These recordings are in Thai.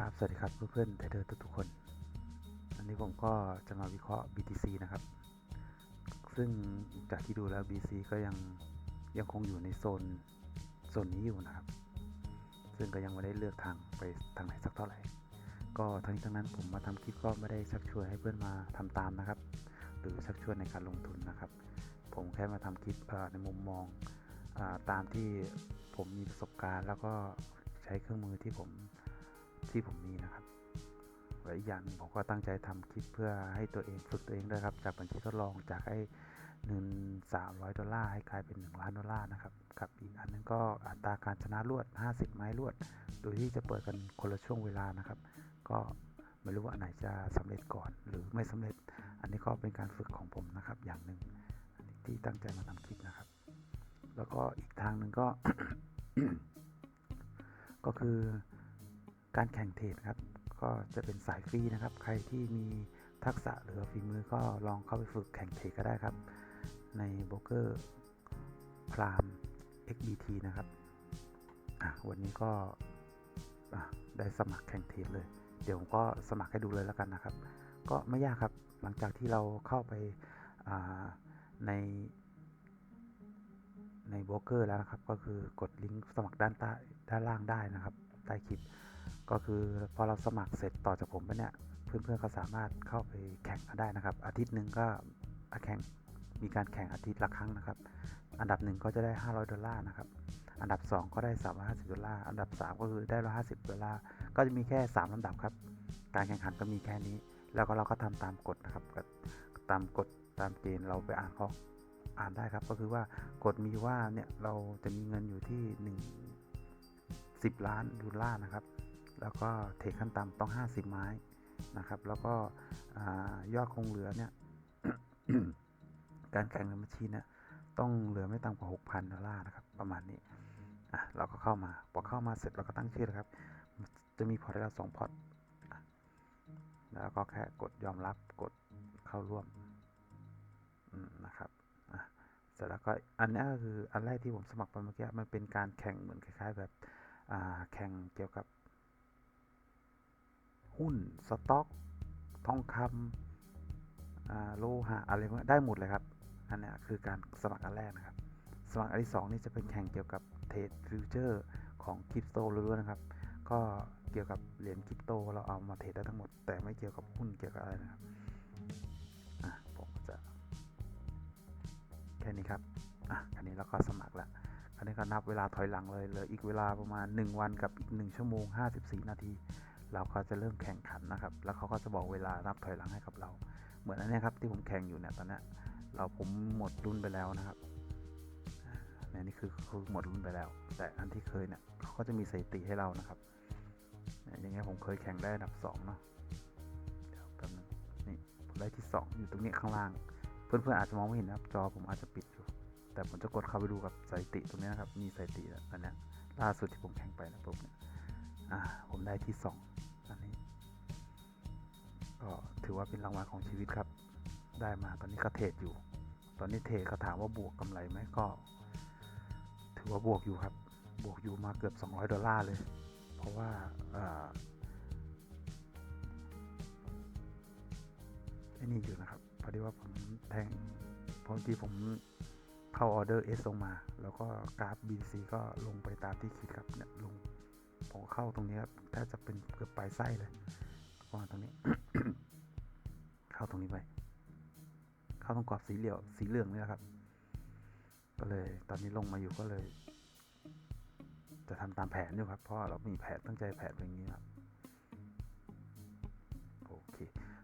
ครับ สวัสดีครับเพื่อนๆเทรดเดอร์ทุกๆคน อันนี้ผมก็จะมาวิเคราะห์ BTC นะครับ ซึ่งจากที่ดูแล้ว BTC ก็ยังยังคงอยู่ในโซนโซนนี้อยู่นะครับ ซึ่งก็ยังไม่ได้เลือกทางไปทางไหนสักเท่าไหร่ ก็ทั้งนี้ทั้งนั้นผมมาทำคลิปก็ไม่ได้ชักชวนให้เพื่อนมาทำตามนะครับ หรือชักชวนในการลงทุนนะครับ ผมแค่มาทำคลิปในมุมมองอตามที่ผมมีประสบการณ์ แล้วก็ใช้เครื่องมือที่ผม ที่ผมมีนะครับและอีกอย่างผมก็ตั้งใจทำคลิปเพื่อให้ตัวเองฝึกตัวเองด้วยครับ จากบัญชีทดลองจากไอ้เงิน300 ดอลลาร์ให้กลายเป็น 1 ล้านดอลลาร์นะครับกับอีกอันนึงก็อัตราการชนะรวด 50 ไม้รวด โดยที่จะเปิดกันคนละช่วงเวลานะครับ ก็ไม่รู้ว่าอันไหนจะสำเร็จก่อนหรือไม่สำเร็จ อันนี้ก็เป็นการฝึกของผมนะครับ อย่างหนึ่งนนที่ตั้งใจมาทำคลิปนะครับ แล้วก็อีกทางหนึ่งก็ ก็คือ การแข่งเทรดครับ ก็จะเป็นสายฟรีนะครับ ใครที่มีทักษะหรือฝีมือก็ลองเข้าไปฝึกแข่งเทรดก็ได้ครับ ในโบรกเกอร์พราม XBT นะครับวันนี้ก็ได้สมัครแข่งเทรดเลย เดี๋ยวผมก็สมัครให้ดูเลยแล้วกันนะครับ ก็ไม่ยากครับหลังจากที่เราเข้าไปาในในโบรกเกอร์แล้วนะครับ ก็คือกดลิงก์สมัครด้านใต้ด้านล่างได้นะครับใต้คลิป ก็คือพอเราสมัครเสร็จต่อจากผมไปเนี่ย เพื่อนๆก็สามารถเข้าไปแข่งกันได้นะครับ อาทิตย์หนึ่งก็แข่งมีการแข่งอาทิตย์ละครั้งนะครับ อันดับหนึ่งก็จะได้ 500 ดอลลาร์นะครับ อันดับ 2 ก็ได้ 350 ดอลลาร์ อันดับ 3 ก็คือได้ 150 ดอลลาร์ ก็จะมีแค่ 3ลำดับครับ การแข่งขันก็มีแค่นี้ แล้วก็เราก็ทำตามกฎนะครับ ตามกฎตามเกณฑ์เราไปอ่านเขาอ่านได้ครับ ก็คือว่ากฎมีว่าเนี่ยเราจะมีเงินอยู่ที่ 1 10 ล้านดอลลาร์นะครับ แล้วก็เทรดขั้นต่ำต้อง 50 ไม้นะครับ แล้วก็อยอดคงเหลือเนี่ยการแข่งในบัญชีเนี่ยต้องเหลือไม่ต่ำกว่า 6,000ดอลลาร์นะครับ ประมาณนี้อะเราก็เข้ามาพอเข้ามาเสร็จเราก็ตั้งชื่อนะครับ จะมีพอร์ตให้เราสองพอร์ตอะแล้วก็แค่กดยอมรับกดเข้าร่วมนะครับอะเสร็จแล้วก็อันนี้ก็คืออันแรกที่ผมสมัครไปเมื่อกี้มันเป็นการแข่งเหมือนคล้าย ๆ แบบแข่งเกี่ยวกับ หุ้น สต็อก ทองคำโลหะอะไรพวกนี้ได้หมดเลยครับ อันนี้คือการสมัครอันแรกนะครับ สมัครอันที่สองนี่จะเป็นแข่งเกี่ยวกับเทรดฟิวเจอร์ของคริปโตล้วนๆนะครับ ก็เกี่ยวกับเหรียญคริปโตเราเอามาเทรดได้ทั้งหมด แต่ไม่เกี่ยวกับหุ้นเกี่ยวกับอะไรนะครับอะผมจะแค่นี้ครับ อะคันนี้เราก็สมัครแล้วคันนี้ก็นับเวลาถอยหลังเลย เหลืออีกเวลาประมาณ 1 วันกับอีก 1 ชั่วโมง 54 นาที เราก็จะเริ่มแข่งขันนะครับ แล้วเขาก็จะบอกเวลานับถอยหลังให้กับเรา เหมือนอันนี้ครับที่ผมแข่งอยู่เนี่ยตอนนี้เราผมหมดรุ่นไปแล้วนะครับนี่นี่คือคือหมดรุ่นไปแล้ว แต่อันที่เคยเนี่ยเขาก็จะมีสถิติให้เรานะครับอย่างเงี้ยผมเคยแข่งได้อันดับสองเนาะเดี๋ยวแป๊บนึงนี่ผมได้ที่สองอยู่ตรงนี้ข้างล่าง เพื่อนๆอาจจะมองไม่เห็นนะครับ จอผมอาจจะปิดอยู่ แต่ผมจะกดเข้าไปดูกับสถิติตรงนี้นะครับ มีสถิติแล้วอันเนี้ยล่าสุดที่ผมแข่งไปนะปุ๊บเนี่ยอ่าผมได้ที่สอง ก็ถือว่าเป็นรางวัลของชีวิตครับ ได้มาตอนนี้ก็เทรดอยู่ ตอนนี้เทรดเขาถามว่าบวกกำไรไหมก็ ถือว่าบวกอยู่ครับ บวกอยู่มาเกือบ 200 ดอลลาร์เลย เพราะว่าไอ้นี่อยู่นะครับพอดีว่าผมแทงพอดีผมเข้าออเดอร์ S ลงมา แล้วก็กราฟ BC ก็ลงไปตามที่คิดครับเนี่ยลงผมเข้าตรงนี้ครับถ้าจะเป็นเกือบปลายไส้เลย ประมาตรงนี้ เข้าตรงนี้ไป เข้าตรงกรอบสีเหลืองสีเหลืองนี่แหละครับ ก็เลยตอนนี้ลงมาอยู่ก็เลย จะทำตามแผนอยู่ครับ เพราะว่าเรามีแผนตั้งใจแผนเป็นอย่างนี้ครับโอเค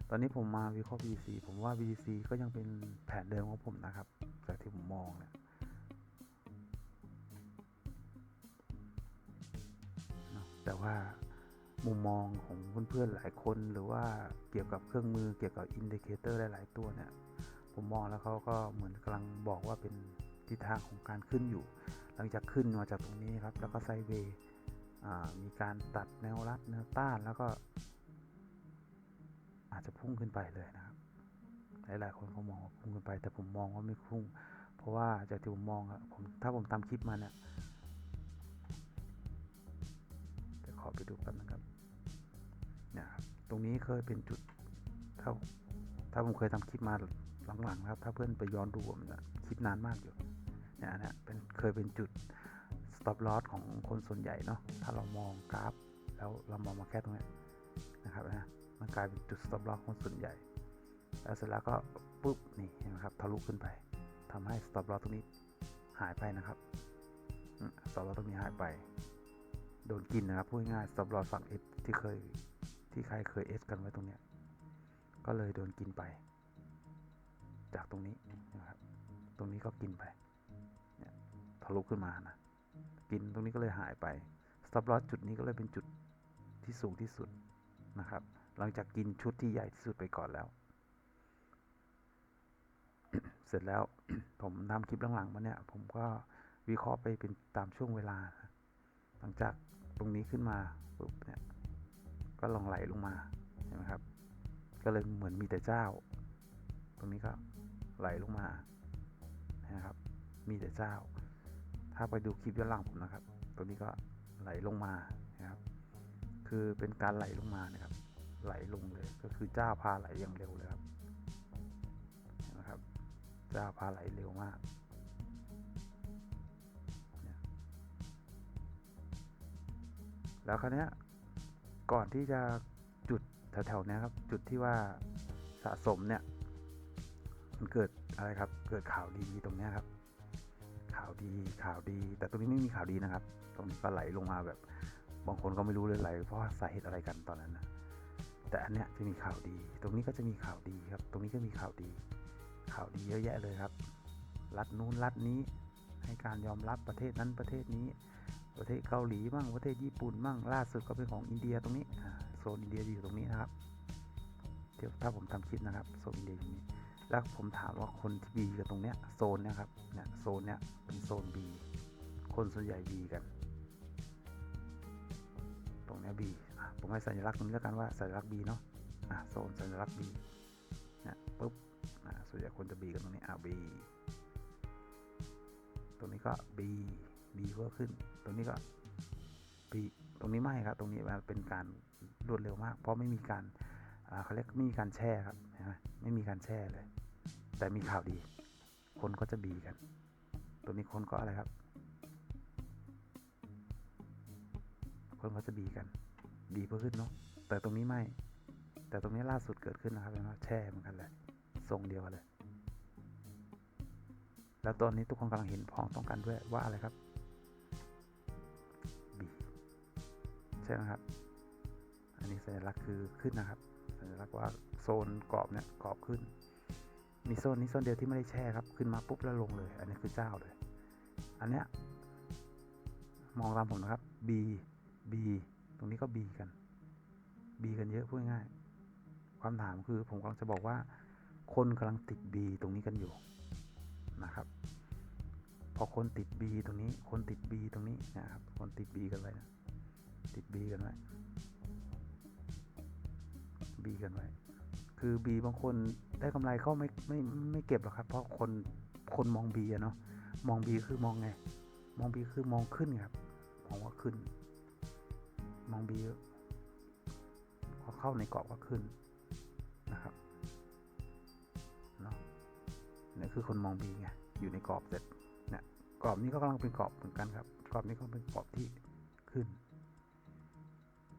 ตอนนี้ผมมาวิเคราะห์ BC ผมว่า BC ก็ยังเป็นแผนเดิมของผมนะครับ จากที่ผมมองเนี่ยแต่ว่า มุมมองของเพื่อนๆหลายคนหรือว่าเกี่ยวกับเครื่องมือเกี่ยวกับอินดิเคเตอร์หลาย ๆ ตัวเนี่ยผมมองแล้วเขาก็เหมือนกำลังบอกว่าเป็นทิศทางของการขึ้นอยู่ หลังจากขึ้นมาจากตรงนี้ครับ แล้วก็ไซเวย์มีการตัดแนวรับแนวต้านแล้วก็ อาจจะพุ่งขึ้นไปเลยนะครับ หลายๆคนเขามองว่าพุ่งขึ้นไป แต่ผมมองว่าไม่พุ่ง เพราะว่าจากที่ผมมองอะผมถ้าผมตามคลิปมาเนี่ยขอไปดูกันนะครับ ตรงนี้เคยเป็นจุดถ้าถ้าผมเคยทำคลิปมาหลังๆนะครับ ถ้าเพื่อนไปย้อนดูผมนจะคลิปนานมากอยู่เนี่ยนะเป็นเคยเป็นจุด stop loss ของคนส่วนใหญ่เนาะถ้าเรามองกราฟ แล้วเรามองมาแค่ตรงนี้นะครับนะมันกลายเป็นจุด stop loss ของส่วนใหญ่ แล้วเสร็จแล้วก็ปุ๊บนี่เห็นไหมครับทะลุขึ้นไปทำให้ stop loss ตรงนี้หายไปนะครับ stop loss ตรงนี้หายไป โดนกินนะครับพูดง่าย stop loss ฝั่ง S ที่เคย ที่ใครเคย S กันไว้ตรงเนี้ย ก็เลยโดนกินไป จากตรงนี้นะครับ ตรงนี้ก็กินไป เนี่ยทะลุขึ้นมานะ กินตรงนี้ก็เลยหายไป stop loss จุดนี้ก็เลยเป็นจุดที่สูงที่สุดนะครับ หลังจากกินชุดที่ใหญ่ที่สุดไปก่อนแล้ว เสร็จแล้วผมทำคลิปหลังๆมาเนี่ย ผมก็วิเคราะห์ไปเป็นตามช่วงเวลา หลังจากตรงนี้ขึ้นมาปุ๊บเนี่ย ก็ลองไหลลงมาเห็นไหมครับ ก็เลยเหมือนมีแต่เจ้า ตรงนี้ก็ไหลลงมานะครับ มีแต่เจ้า ถ้าไปดูคลิปย้อนหลังผมนะครับตัวนี้ก็ไหลลงมานะครับ คือเป็นการไหลลงมานะครับ ไหลลงเลยก็คือเจ้าพาไหลอย่างเร็วเลยครับเห็นไหมครับ เจ้าพาไหลเร็วมากแล้วคราวนี้ ก่อนที่จะจุดแถวๆนี้ครับ จุดที่ว่าสะสมเนี่ย มันเกิดอะไรครับ เกิดข่าวดีตรงนี้ครับ ข่าวดีข่าวดี แต่ตรงนี้ไม่มีข่าวดีนะครับ ตรงนี้ก็ไหลลงมาแบบ บางคนก็ไม่รู้เลยไหลเพราะาสาเหตุอะไรกันตอนนั้นนะแต่อันเนี้ยจะมีข่าวดี ตรงนี้ก็จะมีข่าวดีครับ ตรงนี้ก็มีข่าวดี ข่าวดีเยอะแยะเลยครับ รัฐนู้นรัฐนี้ให้การยอมรับประเทศนั้นประเทศนี้ ประเทศเกาหลีมั่งประเทศญี่ปุ่นมั่งล่าสุดก็เป็นของอินเดียตรงนี้โซนอินเดียอยู่ตรงนี้นะครับเดี๋ยวถ้าผมทำคลิปนะครับโซนอินเดียอยู่ตรงนี้แล้วผมถามว่าคนที่บีกับตรงเนี้ยโซนเนี้ยครับเนี่ยโซนเนี้ยเป็นโซน B คนส่วนใหญ่ B กัน ตรงเนี้ย B อะผมให้สัญลักษณ์ตรงนี้แล้วกันว่าสัญลักษณ์ B เนาะอะโซนสัญลักษณ์ B เนี่ยปุ๊บอะส่วนใหญ่คนจะ B กันตรงนี้อะ B ตรงนี้ก็ B B เพิ่มขึ้น ตรงนี้ก็ B ตรงนี้ไม่ครับ ตรงนี้มันเป็นการรวดเร็วมาก เพราะไม่มีการเขาเรียกไม่มีการแช่ครับเห็นไหมไม่มีการแช่เลย แต่มีข่าวดี คนก็จะบีกันตัวนี้คนก็อะไรครับ คนก็จะบีกัน บีเพิ่มขึ้นเนาะแต่ตรงนี้ไม่ แต่ตรงนี้ล่าสุดเกิดขึ้นนะครับเห็นไหมแช่เหมือนกันเลยทรงเดียวกันเลยแล้วตอนนี้ทุกคนกำลังเห็นพ้องต้องกันด้วยว่าอะไรครับ ช่ไหมครับ อันนี้สัญลักษณ์คือขึ้นนะครับ สัญลักษณ์ว่าโซนกรอบเนี่ยกรอบขึ้น มีโซนนี้โซนเดียวที่ไม่ได้แช่ครับ ขึ้นมาปุ๊บแล้วลงเลย อันนี้คือเจ้าเลย อันเนี้ยมองตามผมนะครับ B B ตรงนี้ก็ B กัน B กันเยอะพูดง่ายๆความถามคือผมกำลังจะบอกว่า คนกำลังติด B ตรงนี้กันอยู่นะครับ พอคนติด B ตรงนี้ คนติด B ตรงนี้นะครับ คนติด B กันไว้นะ ติด B กันไว้ B กันไว้ คือ B บางคนได้กำไรเขาไม่ไม่ไม่เก็บหรอกครับ เพราะคนคนมอง B อะเนาะ มอง B คือมองไง มอง B คือมองขึ้นครับ มองว่าขึ้น มอง B พอเข้าในกรอบก็ขึ้นนะครับเนาะนี่คือคนมอง B ไง อยู่ในกรอบเสร็จเนี่ยกรอบนี้ก็กำลังเป็นกรอบเหมือนกันครับ กรอบนี้ก็เป็นกรอบที่ขึ้น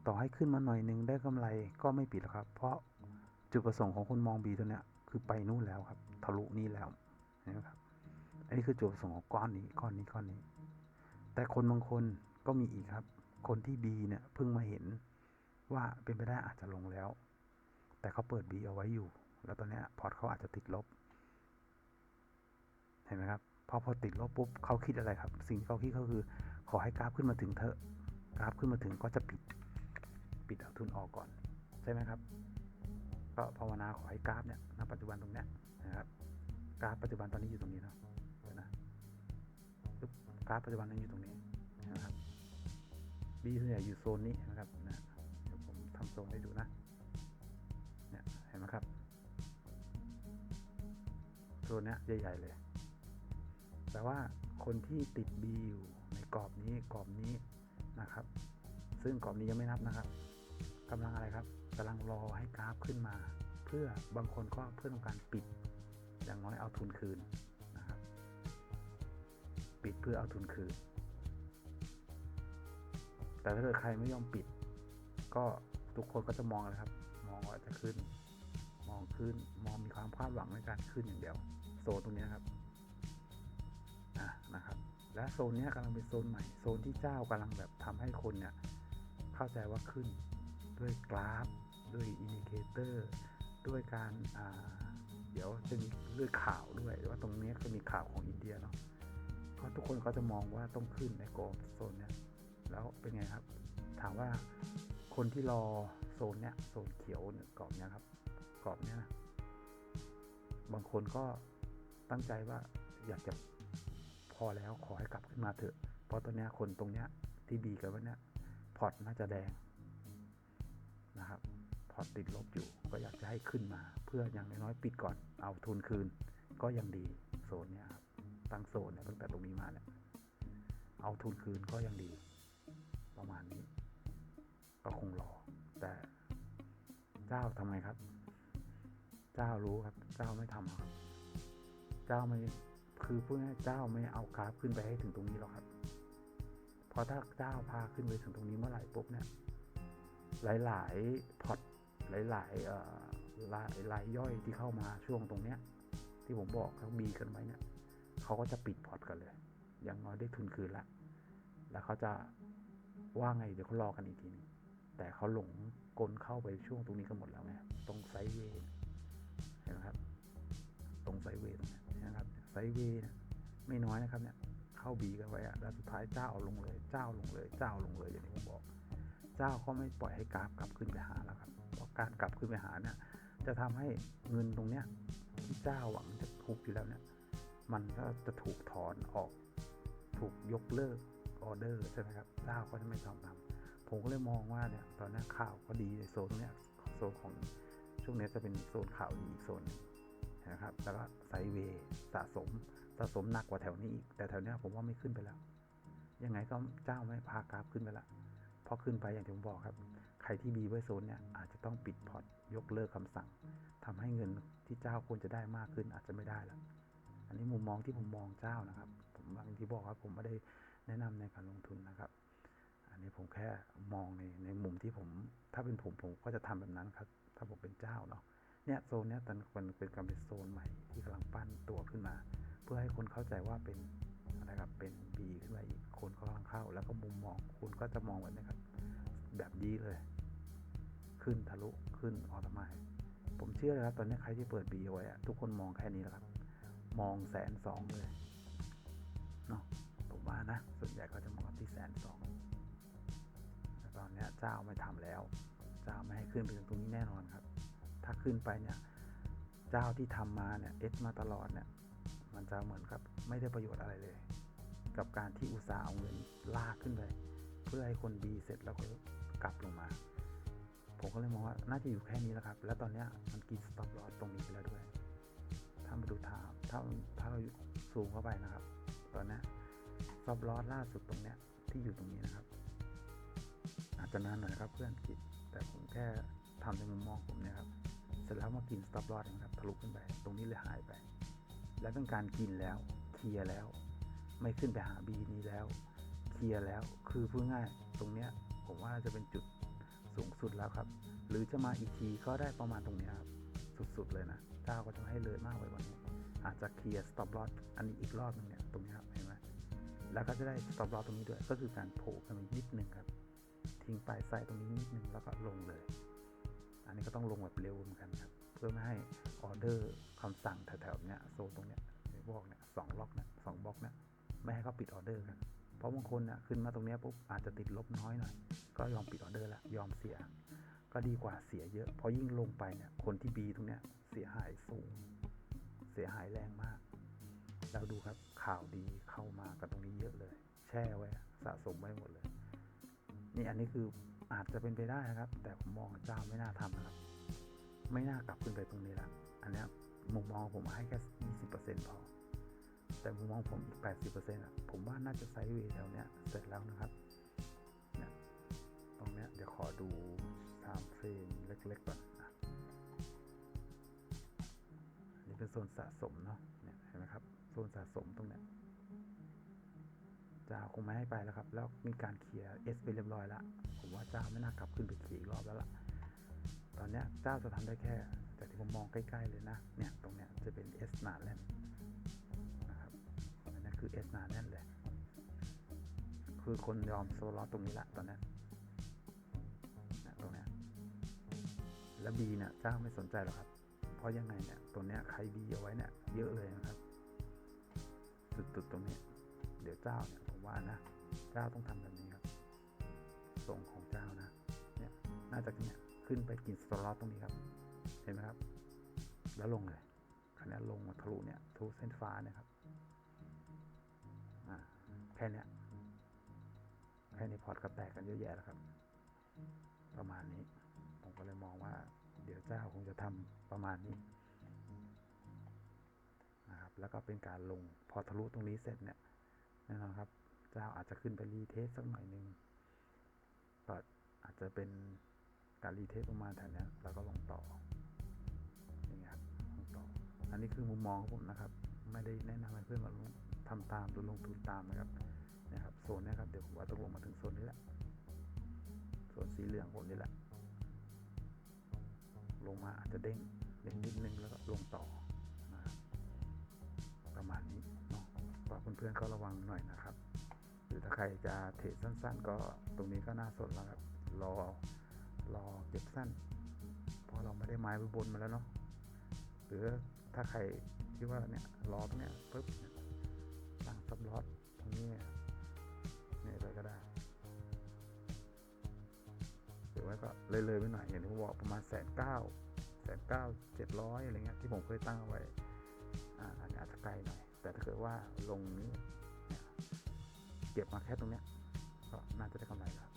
ต่อให้ขึ้นมาหน่อยนึงได้กำไรก็ไม่ปิดหรอกครับ เพราะจุดประสงค์ของคนมอง B ตัวเนี้ยคือไปนู่นแล้วครับ ทะลุนี่แล้วนไหมครับ อันนี้คือจุดประสงค์ของก้อนนี้ก้อนนี้ก้อนนี้ แต่คนบางคนก็มีอีกครับ คนที่ B เนี่ยเพิ่งมาเห็นว่าเป็นไปได้อาจจะลงแล้ว แต่เขาเปิด B เอาไว้อยู่ แล้วตอนนี้พอร์ตเขาอาจจะติดลบ เห็นไหมครับ พอพอติดลบปุ๊บเขาคิดอะไรครับ สิ่งที่เขาคิดก็คือ ขอให้กราฟขึ้นมาถึงเถอะ กราฟขึ้นมาถึงก็จะปิด ปิดเอาทุนออกก่อน ใช่ไหมครับ ก็ภาวนาขอให้กราฟเนี่ยณปัจจุบันตรงเนี้ยนะครับกราฟปัจจุบันตอนนี้อยู่ตรงนี้เนาะนะกราฟปัจจุบันนี้นอยู่ตรงนี้นะครับบีส่วนใหญ่อยู่โซนนี้นะครับนะเดี๋ยวผมทำโซนให้ดูนะเนี่ยเห็นไหมครับโซนเนี้ยใหญ่ๆเลยแต่ว่าคนที่ติด B อยู่ในกรอบนี้กรอบนี้นะครับ ซึ่งกรอบนี้ยังไม่นับนะครับ กำลังอะไรครับกำลังรอให้กราฟขึ้นมา เพื่อบางคนก็เพื่อต้องการปิด อย่างน้อยเอาทุนคืนนะครับ ปิดเพื่อเอาทุนคืน แต่ถ้าเกิดใครไม่ยอมปิด ก็ทุกคนก็จะมองนะครับ มองว่าจะขึ้น มองขึ้น มองมีความคาดหวังในการขึ้นอย่างเดียว โซนตรงนี้นครับอะนะครับ และโซนนี้กำลังเป็นโซนใหม่ โซนที่เจ้ากำลังแบบทำให้คนเนี่ยเข้าใจว่าขึ้น ด้วยกราฟ ด้วยอินดิเคเตอร์ ด้วยการเดี๋ยวจะมีเรื่องข่าวด้วยว่าตรงนี้ยก็มีข่าวของอินเดียเนาะเพราะทุกคนก็จะมองว่าต้องขึ้นในกรอบโซนเนี้ยแล้วเป็นไงครับ ถามว่าคนที่รอโซนเนี้ยโซนเขียวเนี่ยกรอบเนี้ยครับกรอบเนี้ยนะบางคนก็ตั้งใจว่าอยากจะพอแล้วขอให้กลับขึ้นมาเถอะ เพราะตอนเนี้ยคนตรงเนี้ยที่บีกันว่าเนี้ยพอร์ตน่าจะแดง นะครับ พอติดลบอยู่ก็อยากจะให้ขึ้นมา เพื่ออย่างน้อยๆปิดก่อนเอาทุนคืน ก็ยังดีโซนเนี้ยครับตั้งโซนเนี่ยตั้งแต่ตรงนี้มาเนี่ยเอาทุนคืนก็ยังดี ประมาณนี้ ก็คงรอ แต่เจ้าทำไงครับ เจ้ารู้ครับ เจ้าไม่ทำครับ เจ้าไม่คือพูดง่ายเจ้าไม่เอากราฟขึ้นไปให้ถึงตรงนี้หรอกครับ เพราะถ้าเจ้าพาขึ้นไปถึงตรงนี้เมื่อไหร่ปุ๊บเนี่ย หลายๆพอร์ตหลายๆเอ่อรายรายย่อยที่เข้ามาช่วงตรงเนี้ย ที่ผมบอกเขาบีกันไว้เนี่ยเขาก็จะปิดพอร์ตกันเลย อย่างน้อยได้ทุนคืนละแล้วเขาจะว่าไงเดี๋ยวเขารอกันอีกทีนึงแต่เขาหลงกลเข้าไปช่วงตรงนี้กันหมดแล้วไงตรงไซเวย์เห็นไหมครับ ตรงไซเวย์ตรงนี้นะครับไซเวย์ไม่น้อยนะครับเนี่ยเข้าบีกันไว้อะแล้วสุดท้ายเจ้าลงเลย เจ้าลงเลย เจ้าลงเลยอย่างที่ผมบอก เจ้าก็ไม่ปล่อยให้กราฟกลับขึ้นไปหาแล้วครับเพราะการกลับขึ้นไปหาเนี่ยจะทำให้เงินตรงเนี้ยที่เจ้าหวังจะทุบอยู่แล้วเนี่ยมันก็จะถูกถอนออก ถูกยกเลิกออเดอร์ใช่ไหมครับเจ้าก็จะไม่ยอมทำผมก็เลยมองว่าเนี่ยตอนนี้ข่าวก็ดีในโซนเนี้ยโซนของช่วงนี้จะเป็นโซนข่าวดีอีกโซนหนึ่งนะครับแล้วก็ไซเวย์สะสมสะสมหนักกว่าแถวนี้อีกแต่แถวนี้ผมว่าไม่ขึ้นไปแล้ว ยังไงก็เจ้าไม่พากราฟขึ้นไปและ พอขึ้นไปอย่างที่ผมบอกครับ ใครที่บีไว้โซนเนี่ยอาจจะต้องปิดพอร์ตยกเลิกคำสั่งทำให้เงินที่เจ้าควรจะได้มากขึ้นอาจจะไม่ได้แล้ว อันนี้มุมมองที่ผมมองเจ้านะครับ ผมบางที่บอกครับผมไม่ได้แนะนำในการลงทุนนะครับ อันนี้ผมแค่มองในในมุมที่ผม ถ้าเป็นผมผมก็จะทำแบบนั้นครับ ถ้าผมเป็นเจ้าเนาะเนี่ยโซนเนี้ยตอนมันเป็นการเป็นโซนใหม่ที่กำลังปั้นตัวขึ้นมา เพื่อให้คนเข้าใจว่าเป็น นะครับ เป็นบีขึ้นมาอีกคนก็กำลังเข้า แล้วก็มุมมองคุณก็จะมองแบบนี้ครับ แบบนี้เลย ขึ้นทะลุขึ้นออโตไมตผมเชื่อเลยครับ ตอนนี้ใครที่เปิดบีไว้อะทุกคนมองแค่นี้แหละครับ มองแสนสองเลยเนาะผมว่านะ ส่วนใหญ่ก็จะมองที่แสนสองแต่ตอนนี้เจ้าไม่ทำแล้ว เจ้าไม่ให้ขึ้นไปถึงตรงนี้แน่นอนครับ ถ้าขึ้นไปเนี่ย เจ้าที่ทำมาเนี่ยเอสมาตลอดเนี่ย มันจะเหมือนกับไม่ได้ประโยชน์อะไรเลย กับการที่อุตสาห์เอาเงินลากขึ้นไปเพื่อให้คนบีเสร็จแล้วก็กลับลงมา ผมก็เลยมองว่าน่าจะอยู่แค่นี้แล้วครับ แล้วตอนนี้มันกินสต็อปลอสตรงนี้ไปแล้วด้วย ถ้ามาดูทางถ้าถ้าเราซูมเข้าไปนะครับ ตอนนี้สต็อปลอสล่าสุดตรงเนี้ยที่อยู่ตรงนี้นะครับ อาจจะนานหน่อยครับเพื่อนกิจแต่ผมแค่ทำในมุมมองผมนี่ยครับ เสร็จแล้วมากินสต็อปลอสนะครับทะลุขึ้นไป ตรงนี้เลยหายไป และเป็นการกินแล้วเคลียร์แล้ว ไม่ขึ้นไปหาบีนี้แล้ว เคลียร์แล้ว คือพูดง่าย ตรงเนี้ยผมว่าจะเป็นจุดสูงสุดแล้วครับ หรือจะมาอีกทีก็ได้ประมาณตรงนี้ครับ สุดๆเลยนะเจ้าก็จะให้เลยมากไปกว่านี้ อาจจะเคลียร์ stop loss อันนี้อีกรอบหนึงเนี่ย ตรงนี้ครับ เห็นไหมแล้วก็จะได้ stop loss ตรงนี้ด้วย ก็คือการโผล่กันมานิดนึงครับ ทิ้งปลายไส้ตรงนี้นิดนึงแล้วก็ลงเลย อันนี้ก็ต้องลงแบบเร็วเหมือนกันครับ เพื่อไม่ให้ออเดอร์คำสั่งแถวๆเนี้ยโซนตรงเนี้ยในบอกเนี่ยสองล็อกเนี่ยสองบล็อกเนี่ย ไม่ให้เขาปิดออเดอร์กันเพราะบางคนนี่ยขึ้นมาตรงนี้ปุ๊บอาจจะติดลบน้อยหน่อย ก็ยอมปิดออเดอร์ละยอมเสีย ก็ดีกว่าเสียเยอะ เพราะยิ่งลงไปเนี่ยคนที่บีตรงเนี้ยเสียหายสูง เสียหายแรงมากแล้วดูครับข่าวดีเข้ามากันตรงนี้เยอะเลย แช่ไว้สะสมไว้หมดเลย นี่อันนี้คืออาจจะเป็นไปได้นะครับ แต่ผมมองเจ้าไม่น่าทำนะครับ ไม่น่ากลับขึ้นไปตรงนี้ละอันนี้มุมมองผมให้แค่ยี่สิบเปอร์เซ็นต์พอ แต่มุมมองผมอีกแปดสิบเปอร์เซ็นต์อะผมว่าน่าจะไซด์เวย์แถวเนี้ยเสร็จแล้วนะครับเนี่ยตรงเนี้ยเดี๋ยวขอดูตามเฟรมเล็กๆก่อนนะอันนี้เป็นโซนสะสมเนาะเนี่ยเห็นไหมครับโซนสะสมตรงเนี้ยจ้าคงไม่ให้ไปแล้วครับ แล้วมีการเคลียร์เอสไปเรียบร้อยแล้วผมว่าเจ้าไม่น่ากลับขึ้นไปเคลียร์อีกรอบแล้วล่ะ ตอนเนี้ยเจ้าจะทำได้แค่ แต่ที่ผมมองใกล้ ๆ เลยนะ เนี่ย ตรงเนี้ยจะเป็นเอสหนาแน่นนะครับอันนี้ คือเอสนาแน่นเลย คือคนยอมโซลอตตรงนี้ละตอนนี้ยเนี่ยตรงนี้แล้วบีเนี่ยเจ้าไม่สนใจหรอกครับ เพราะยังไงเนี่ยตรงเนี้ยใครบีเอาไว้เนี่ยเยอะเลยนะครับ จุดๆตรงนี้ เดี๋ยวเจ้าเนี่ยผมว่านะ เจ้าต้องทำแบบนี้ครับทรงของเจ้านะ เนี่ยน่าจะเนี่ยขึ้นไปกินสล็อตตรงนี้ครับ เห็นไหมครับ แล้วลงเลยคันนี้ลงมาทะลุเนี่ยทะลุเส้นฟ้าเนี่ยครับ ค่เนี้ยแค่นี้พอร์ตก็แตกกันเยอะแยะแล้วครับ ประมาณนี้ ผมก็เลยมองว่า เดี๋ยวเจ้าคงจะทำประมาณนี้นะครับแล้วก็เป็นการลงพอทะลุตรงนี้เสร็จเนี่ยแน่นอนครับ เจ้าอาจจะขึ้นไปรีเทสสักหน่อยหนึ่งก็อาจจะเป็นการรีเทสประมาณแถวนี้แล้วก็ลงต่ออย่างเงี้ยครับลงต่อ อันนี้คือมุมมองของผมนะครับ ไม่ได้แนะนำให้เพื่อนมาลงทำตามหรือลงทุนตามนะครับนะครับโซนนี้ครับเดี๋ยวผมว่าต้องลงมาถึงโซนนี้แหละโซนสีเหลืองผมนี่แหละ ลงมาอาจจะเด้งเด้งนิดนึงแล้วก็ลงต่อนะครับประมาณนี้เนาะก็เพื่อนๆก็ระวังหน่อยนะครับ หรือถ้าใครจะเทรดสั้น ๆ ก็ตรงนี้ก็น่าสนแล้วครับรอรอเก็บสั้นเพราะเราไม่ได้ไม้ไปบนมาแล้วเนาะหรือถ้าใคร คิดว่าเนี่ยรอตเนี้ยปุ๊บตั้งซับลอตตรงนี้เนี่ยเนี่ยไปก็ได้หรือว่าก็เลยเลยๆไปหน่อยอย่างที่ผมบอกประมาณแสนเก้าแสนเก้าเจ็ดร้อยอะไรเงี้ยที่ผมเคยตั้งเอาไว้อ่าอันนี้อาจจะไกลหน่อย แต่ถ้าเกิดว่าลงนี้เก็บมาแค่ตรงเนี้ยก็น่าจะได้กำไรแล้ว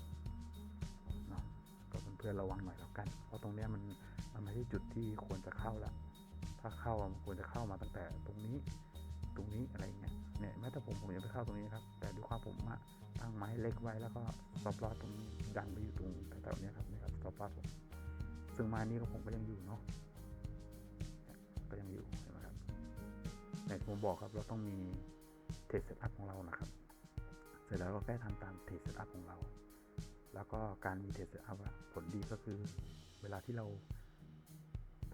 เนาะก็เพื่อนๆระวังหน่อยแล้วกัน เพราะตรงเนี้ยมันมันไม่ใช่จุดที่ควรจะเข้าและ ถ้าเข้ามันควรจะเข้ามาตั้งแต่ตรงนี้ตรงนี้อะไรเงี้ยเนี่ยแม้แต่ผมผมยังไม่เข้าตรงนี้ครับ แต่ด้วยความผมอะตั้งไม้เล็กไว้แล้วก็สปลอตตรงนี้ดันไปอยู่ตรงแถวๆเนี้ยครับนี่ครับสปลอตผมซึ่งไม้นี้ก็ผมก็ยังอยู่เนาะก็ยังอยู่เห็นไหมครับแต่ที่ผมบอกครับเราต้องมีเทสเซตอัพของเรานะครับ เสร็จแล้วก็แค่ทำตามเทสเซตอัพของเรา แล้วก็การมีเทสเซตอัพผลดีก็คือ เวลาที่เรา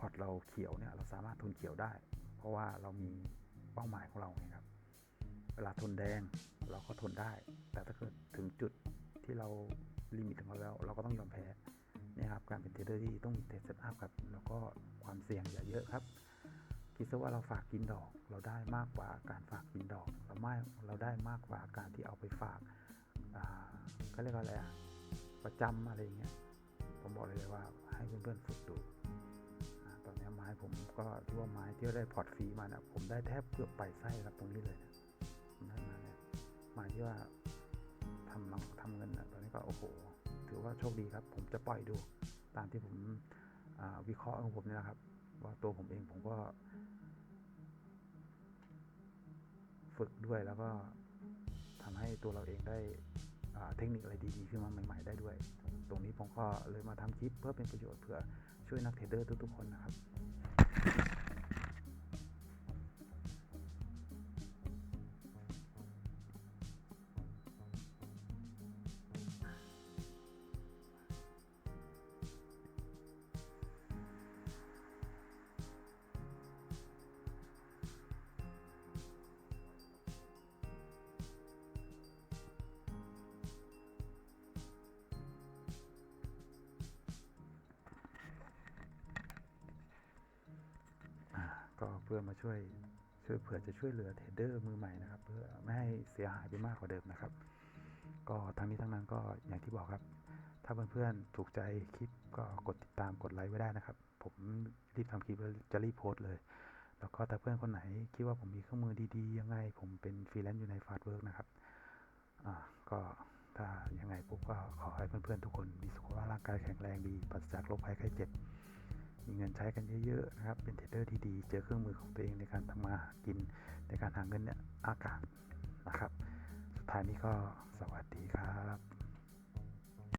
พอร์ตเราเขียวเนี่ยเราสามารถทุนเขียวได้ เพราะว่าเรามีเป้าหมายของเราไงครับ เวลาทนแดงเราก็ทนได้ แต่ถ้าเกิดถึงจุดที่เราลิมิตของเราแล้วเราก็ต้องยอมแพ้เนี่ยครับการเป็นเทรดเดอร์ที่ต้องมีเทสเซตอัพครับแล้วก็ความเสี่ยงอย่าเยอะครับคิดซะว่าเราฝากกินดอก เราได้มากกว่าการฝากกินดอก เราไม่เราได้มากกว่าการที่เอาไปฝากอ่าเขาเรียกว่าอะไรอะประจำอะไรอย่างเงี้ยผมบอกเลยว่าให้เพื่อนๆฝึกดู ผมก็ที่ว่าไม้ที่ได้พอร์ตฟรีมานี่ยผมได้แทบเกือบไปไส้ครับตรงนี้เลยนี่ยผมได้มาเนี่ยม้ที่ว่าทำลังทำเงินนะตอนนี้ก็โอ้โห ถือว่าโชคดีครับ ผมจะปล่อยดู ตามที่ผมวิเคราะห์ของผมเนี่ยนะครับ ว่าตัวผมเองผมก็ ฝึกด้วยแล้วก็ทำให้ตัวเราเองได้เทคนิคอะไรดีๆขึ้นมาใหม่ ๆ ได้ด้วย ตรงนี้ผมก็เลยมาทำคลิปเพื่อเป็นประโยชน์เพื่อช่วยนักเทรดเดอร์ทุกๆคนนะครับ ช่วยช่วยเผื่อจะช่วยเหลือเทรดเดอร์มือใหม่นะครับ เพื่อไม่ให้เสียหายไปมากกว่าเดิมนะครับ ก็ทั้งนี้ทั้งนั้นก็อย่างที่บอกครับ ถ้าเพื่อนๆถูกใจคลิปก็กดติดตามกดไลค์ไว้ได้นะครับ ผมรีบทำคลิปแล้วจะรีบโพสต์เลย แล้วก็ถ้าเพื่อนคนไหนคิดว่าผมมีเครื่องมือดีๆ ยังไง ผมเป็นฟรีแลนซ์อยู่ในฟาสต์เวิร์กนะครับอ่าก็ถ้ายังไงปุ๊บก็ขอให้เพื่อนๆทุกคนมีสุขภาพร่างกายแข็งแรงดีปราศจากโรคภัยไข้เจ็บ มีเงินใช้กันเยอะๆนะครับ เป็นเทรดเดอร์ที่ดี เจอเครื่องมือของตัวเองในการทำมาหากิน ในการหาเงินเนี่ยอากาศนะครับ สุดท้ายนี้ก็สวัสดีครับ